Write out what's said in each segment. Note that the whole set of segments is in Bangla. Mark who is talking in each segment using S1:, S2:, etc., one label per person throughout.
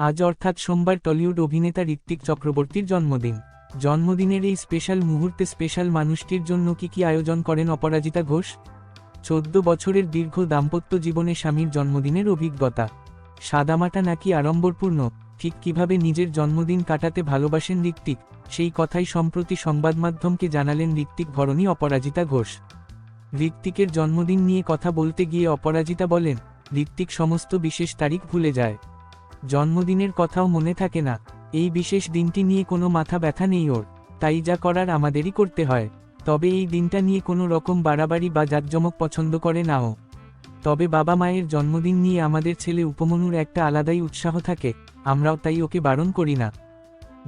S1: আজ অর্থাৎ সোমবার টলিউড অভিনেতা ঋত্বিক চক্রবর্তীর জন্মদিন। জন্মদিনের এই স্পেশাল মুহূর্তে স্পেশাল মানুষটির জন্য কি কি আয়োজন করেন অপরাজিতা ঘোষ? চোদ্দ বছরের দীর্ঘ দাম্পত্য জীবনে স্বামীর জন্মদিনের অভিজ্ঞতা। সাদামাটা নাকি আড়ম্বরপূর্ণ? ঠিক কীভাবে নিজের জন্মদিন কাটাতে ভালোবাসেন ঋত্বিক? সেই কথাই সম্প্রতি সংবাদমাধ্যমকে জানালেন ঋত্বিক ভরণী অপরাজিতা ঘোষ। ঋত্বিকের জন্মদিন নিয়ে কথা বলতে গিয়ে অপরাজিতা বলেন, ঋত্বিক, সমস্ত বিশেষ তারিখ ভুলে যায়। জন্মদিনের কথাও মনে থাকে না। এই বিশেষ দিনটি নিয়ে কোনো মাথা ব্যথা নেই ওর। তাই যা করার আমাদেরই করতে হয়। তবে এই দিনটা নিয়ে কোনো রকম বাড়াবাড়ি বা জাঁকজমক পছন্দ করে নাও তবে বাবা মায়ের জন্মদিন নিয়ে আমাদের ছেলে উপমনুর একটা আলাদাই উৎসাহ থাকে। আমরাও তাই ওকে বারণ করি না।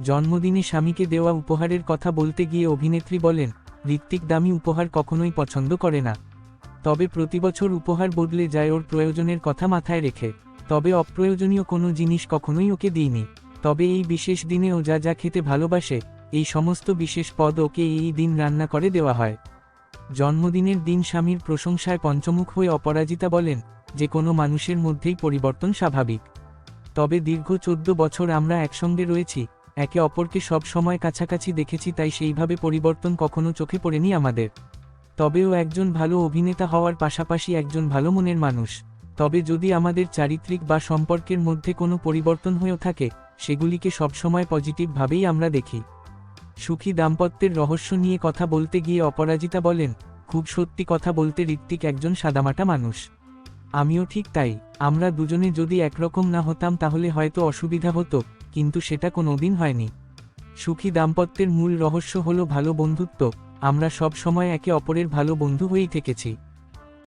S1: জন্মদিনে স্বামীকে দেওয়া উপহারের কথা বলতে গিয়ে অভিনেত্রী বলেন, ঋত্বিক দামি উপহার কখনোই পছন্দ করে না। তবে প্রতিবছর উপহার বদলে যায় ওর প্রয়োজনের কথা মাথায় রেখে। তবে অপ্রয়োজনীয় কোনো জিনিস কখনোই ওকে দিইনি। তবে এই বিশেষ দিনে ও যা যা খেতে ভালোবাসে, এই সমস্ত বিশেষ পদ ওকে এই দিন রান্না করে দেওয়া হয়। জন্মদিনের দিন স্বামীর প্রশংসায় পঞ্চমুখ হয়ে অপরাজিতা বলেন, যে কোনো মানুষের মধ্যেই পরিবর্তন স্বাভাবিক। তবে দীর্ঘ চোদ্দ বছর আমরা একসঙ্গে রয়েছি, একে অপরকে সব সময় কাছাকাছি দেখেছি তাই সেইভাবে পরিবর্তন কখনো চোখে পড়েনি আমাদের। তবেও একজন ভালো অভিনেতা হওয়ার পাশাপাশি একজন ভালো মনের মানুষ। তবে যদি আমাদের চারিত্রিক বা সম্পর্কের মধ্যে কোনো পরিবর্তন হয়েও থাকে, সেগুলিকে সবসময় পজিটিভভাবেই আমরা দেখি। সুখী দাম্পত্যের রহস্য নিয়ে কথা বলতে গিয়ে অপরাজিতা বলেন, খুব সত্যি কথা বলতে ঋত্বিক একজন সাদামাটা মানুষ। আমিও ঠিক তাই, আমরা দুজনে যদি একরকম না হতাম তাহলে হয়তো অসুবিধা হতো, কিন্তু সেটা কোনোদিন হয়নি। সুখী দাম্পত্যের মূল রহস্য হলো ভালো বন্ধুত্ব, আমরা সব সময় একে অপরের ভালো বন্ধু হয়েই থেকেছি।